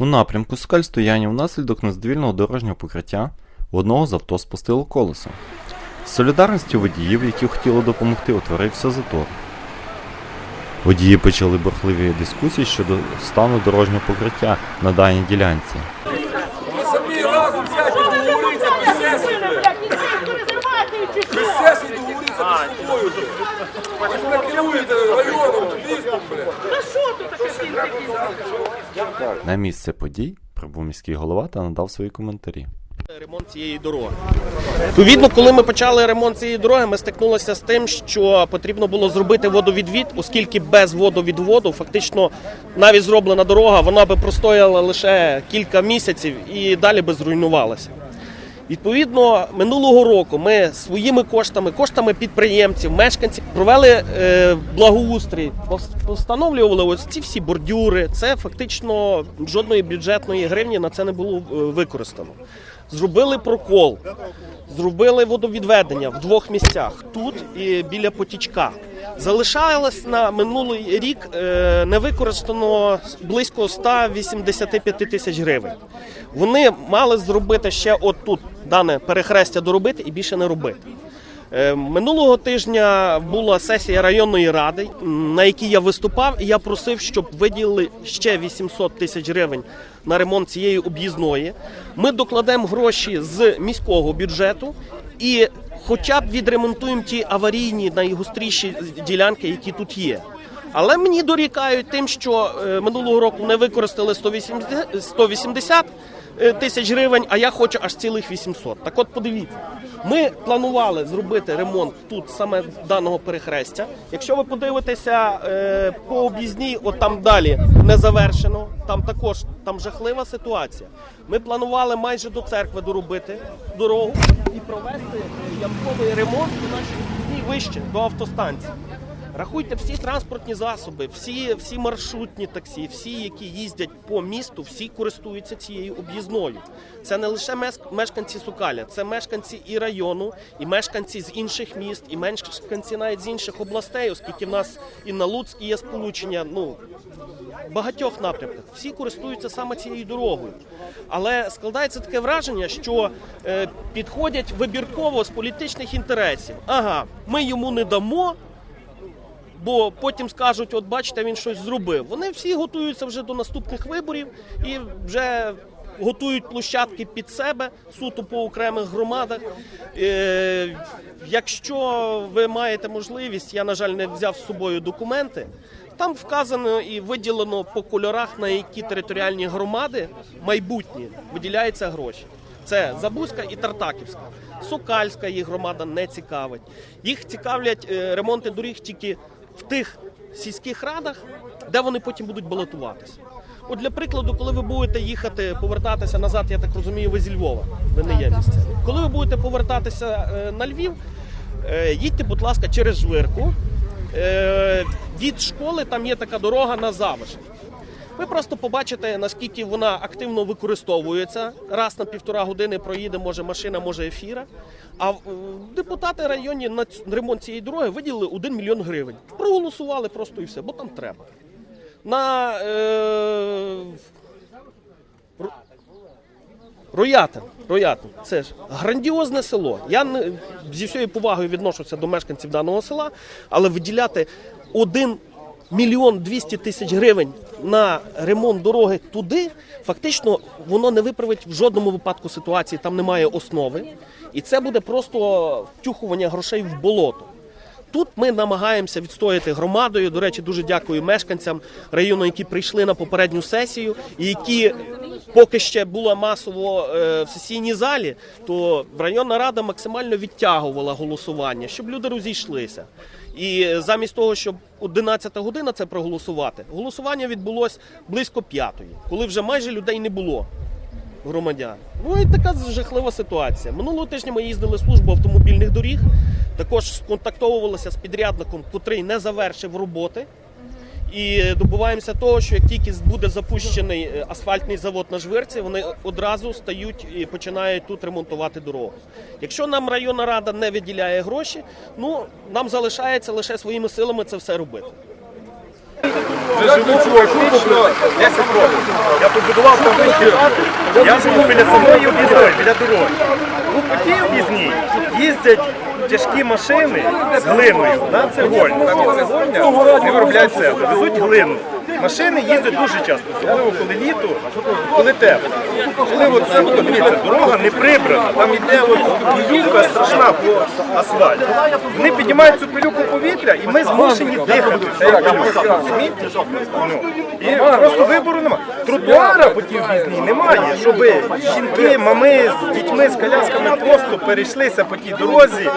У напрямку скаль стояння внаслідок нездвільного дорожнього покриття одного з авто спустило колесо. З солідарністю водіїв, які хотіли допомогти, утворився затор. Водії почали бурхливі дискусії щодо стану дорожнього покриття на даній ділянці. Ж не керуєте районом, містом, блядь. На місце подій прибув міський голова та надав свої коментарі. ремонт цієї дороги. Відповідно, коли ми почали ремонт цієї дороги, ми стикнулися з тим, що потрібно було зробити водовідвід, оскільки без водовідводу фактично навіть зроблена дорога, вона би простояла лише кілька місяців і далі би зруйнувалася. Відповідно, минулого року ми своїми коштами, коштами підприємців, мешканців провели е, благоустрій, пос- постановлювали ось ці всі бордюри. Це фактично жодної бюджетної гривні на це не було е, використано. Зробили прокол, зробили водовідведення в двох місцях тут і біля потічка. Залишалось на минулий рік е, не використано близько 185 тисяч гривень. Вони мали зробити ще от тут дане перехрестя доробити і більше не робити. Е, Минулого тижня була сесія районної ради, на якій я виступав, і я просив, щоб виділили ще 800 тисяч гривень на ремонт цієї об'їзної. Ми докладемо гроші з міського бюджету і хоча б відремонтуємо ті аварійні найгостріші ділянки, які тут є. Але мені дорікають тим, що е, минулого року не використали 180, 180 е, тисяч гривень, а я хочу аж цілих 800. Так от подивіться, ми планували зробити ремонт тут саме даного перехрестя. Якщо ви подивитеся е, по об'їзній, от там далі не завершено, там також там жахлива ситуація. Ми планували майже до церкви доробити дорогу і провести е, ямковий ремонт у нашій вище до автостанції. Рахуйте всі транспортні засоби, всі, всі маршрутні таксі, всі, які їздять по місту, всі користуються цією об'їзною. Це не лише мешканці Сукаля, це мешканці і району, і мешканці з інших міст, і мешканці навіть з інших областей, оскільки в нас і на Луцьк є сполучення. Ну багатьох напрямках всі користуються саме цією дорогою. Але складається таке враження, що е, підходять вибірково з політичних інтересів. Ага, ми йому не дамо. Бо потім скажуть, от бачите, він щось зробив. Вони всі готуються вже до наступних виборів і вже готують площадки під себе суто по окремих громадах. Е, якщо ви маєте можливість, я на жаль не взяв з собою документи. Там вказано і виділено по кольорах, на які територіальні громади майбутні виділяються гроші. Це Забузька і Тартаківська. Сокальська їх громада не цікавить. Їх цікавлять е, ремонти доріг тільки в тих сільських радах, де вони потім будуть балотуватися. От для прикладу, коли ви будете їхати, повертатися назад, я так розумію, ви зі Львова, ви не є місцеві. Коли ви будете повертатися е, на Львів, е, їдьте, будь ласка, через Жвирку. Е, Від школи там є така дорога на Завиш. Ви просто побачите, наскільки вона активно використовується. Раз на півтора години проїде, може машина, може ефіра. А е, депутати районні на ремонт цієї дороги виділили 1 мільйон гривень. Проголосували просто і все, бо там треба. На е, Роятин, Роятин, це ж грандіозне село. Я не, зі всією повагою відношуся до мешканців даного села, але виділяти 1 мільйон 200 тисяч гривень на ремонт дороги туди, фактично воно не виправить в жодному випадку ситуації, там немає основи. І це буде просто втюхування грошей в болото. Тут ми намагаємося відстояти громадою. До речі, дуже дякую мешканцям району, які прийшли на попередню сесію, і які поки ще було масово е, в сесійній залі, то районна рада максимально відтягувала голосування, щоб люди розійшлися. І замість того, щоб 11 година це проголосувати, голосування відбулось близько п'ятої, коли вже майже людей не було громадян. Ну і така жахлива ситуація. Минулого тижня ми їздили в службу автомобільних доріг. Також сконтактовувалися з підрядником, котрий не завершив роботи. І добуваємося того, що як тільки буде запущений е, асфальтний завод на жвирці, вони одразу стають і починають тут ремонтувати дорогу. Якщо нам районна рада не виділяє гроші, ну нам залишається лише своїми силами це все робити. Я живу фактично 10 років. Я побудував там я живу біля самої об'їзної, біля дороги. Ну, по об'їзній їздять тяжкі машини з глиною на цегольню. Там є цегольня, не виробляють це, везуть глину. Машини їздять дуже часто, особливо коли літо, коли тепло. Коли от дивіться, дорога не прибрана, там йде от пилюка страшна по асфальту. Вони піднімають цю пилюку повітря і ми змушені дихати. Ну, І просто вибору немає. Тротуара по тій об'їзній немає, щоб жінки, мами з дітьми, з колясками просто перейшлися по тій дорозі.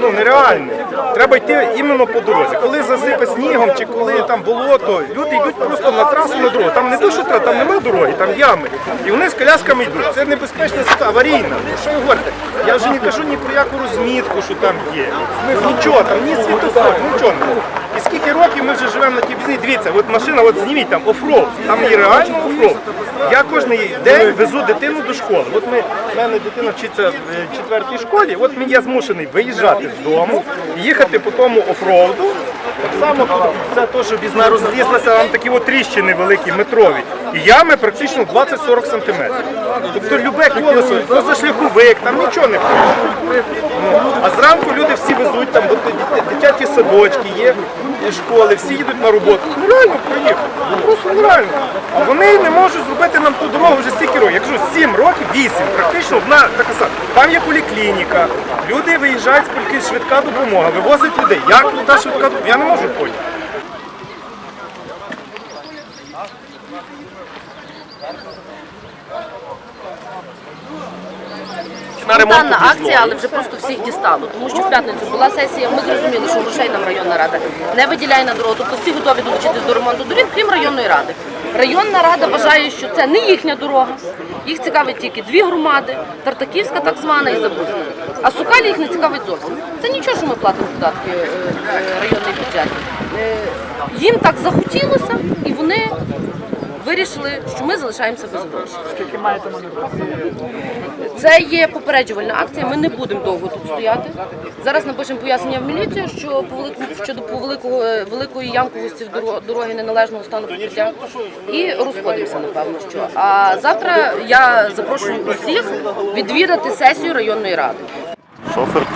Ну нереально. Треба йти іменно по дорозі. Коли засипе снігом чи коли там болото, люди йдуть просто на трасу на дорогу. Там не то, що там немає дороги, там ями. І вони з колясками йдуть. Це небезпечна ситуація, аварійна. Що ви говорите? Я вже не кажу ні про яку розмітку, що там є. Нічого, там ні світофор, нічого не. І скільки років ми вже живемо на тій бізні, дивіться, от машина, от зніміть там офроуд, там є реально офроуд. Я кожен день везу дитину до школи. От ми, в мене дитина вчиться в е, четвертій школі, от я змушений виїжджати з дому, їхати по тому офроуду. Так само це теж що бізна там такі от тріщини великі, метрові. І ями практично 20-40 сантиметрів. Тобто любе колесо, позашляховик, там нічого не ходить. Ну, а зранку люди всі везуть там дитячі садочки, є є школи, всі їдуть на роботу. Нереально проїхати. Ну, Просто нереально. А вони не можуть зробити нам ту дорогу вже стільки років. Якщо кажу, 7 років, 8, практично одна така сама. Там є поліклініка, люди виїжджають з поліклініки, швидка допомога, вивозять людей. Як та швидка допомога? Я не можу поняти. На ремонт Дана акція, але вже просто всіх дістало. Тому що в п'ятницю була сесія, ми зрозуміли, що грошей нам районна рада не виділяє на дорогу. Тобто всі готові долучитись до ремонту доріг, крім районної ради. Районна рада вважає, що це не їхня дорога. Їх цікавить тільки дві громади, Тартаківська так звана і Забузька. А Сукалі їх не цікавить зовсім. Це нічого, що ми платимо податки е, районний бюджет. Е, Їм так захотілося, і вони вирішили, що ми залишаємося без грошей. Це є попереджувальна акція. Ми не будемо довго тут стояти. Зараз напишемо пояснення в міліцію, що по великому щодо по великого е, великої ямковості дороги неналежного стану покриття. І розходимося, напевно, що. А завтра я запрошую усіх відвідати сесію районної ради. Шофер.